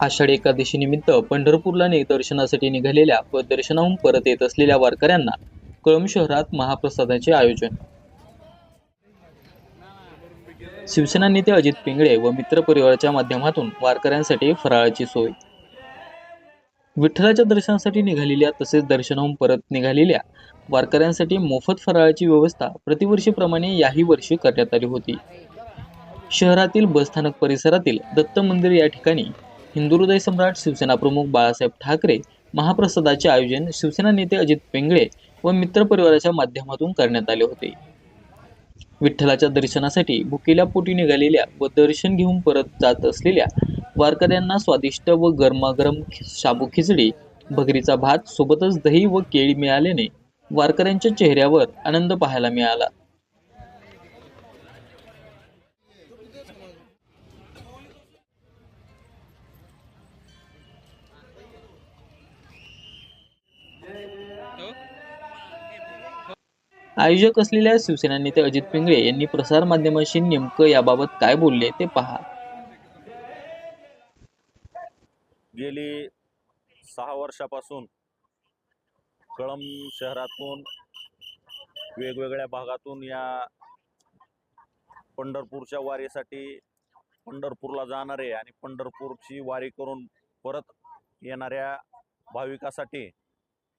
आषाढी एकादशी निमित्त पंढरपूरला दर्शनासाठी निघालेल्या व दर्शनाहून परत येत असलेल्या वारकऱ्यांना कळंब शहरात महाप्रसादाचे आयोजन. शिवसेना नेते अजित पिंगळे व मित्रपरिवाराच्या माध्यमातून वारकऱ्यांसाठी फराळाची सोय. विठ्ठलाच्या दर्शनासाठी निघालेल्या तसेच दर्शनाहून परत निघालेल्या वारकऱ्यांसाठी मोफत फराळाची व्यवस्था प्रतिवर्षीप्रमाणे याही वर्षी करण्यात आली होती. शहरातील बसस्थानक परिसरातील दत्त मंदिर या ठिकाणी हिंदू हृदय सम्राट शिवसेना प्रमुख बाळासाहेब ठाकरे महाप्रसादाचे आयोजन शिवसेना नेते अजित पेंगळे व मित्रपरिवाराच्या माध्यमातून करण्यात आले होते. विठ्ठलाच्या दर्शनासाठी भुकेल्या पोटी निघालेल्या व दर्शन घेऊन परत जात असलेल्या वारकऱ्यांना स्वादिष्ट व गरमागरम शाबू खिचडी भगरीचा भात सोबतच दही व केळी मिळाल्याने वारकऱ्यांच्या चेहऱ्यावर आनंद पाहायला मिळाला. आयोजक असलेल्या शिवसेना नेते अजित पिंगळे यांनी प्रसारमाध्यमांशी नेमकं याबाबत काय बोलले ते पहा. गेली सहा वर्षापासून कळम शहरातून वेगवेगळ्या भागातून या पंढरपूरच्या वारीसाठी पंढरपूरला जाणारे आणि पंढरपूरची वारी करून परत येणाऱ्या भाविकासाठी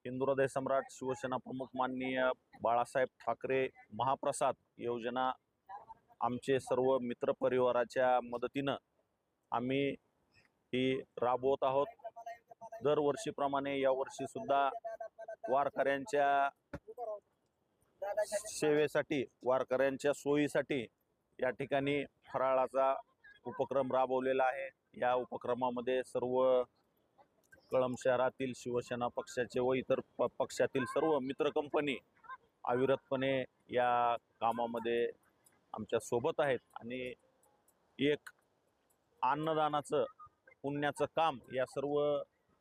हिंदुहृदय सम्राट शिवसेना प्रमुख माननीय बाळासाहेब ठाकरे महाप्रसाद योजना आमचे सर्व मित्रपरिवाराच्या मदतीनं आम्ही ही राबवत आहोत. दरवर्षीप्रमाणे यावर्षीसुद्धा वारकऱ्यांच्या सेवेसाठी वारकऱ्यांच्या सोयीसाठी या ठिकाणी फराळाचा उपक्रम राबवलेला आहे. या उपक्रमामध्ये सर्व कळम शहरातील शिवसेना पक्षाचे व इतर प पक्षातील सर्व मित्र कंपनी अविरतपणे या कामामध्ये आमच्यासोबत आहेत. आणि एक अन्नदानाचं पुण्याचं काम या सर्व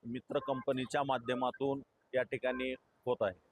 मित्र कंपनीच्या माध्यमातून या ठिकाणी होत आहे.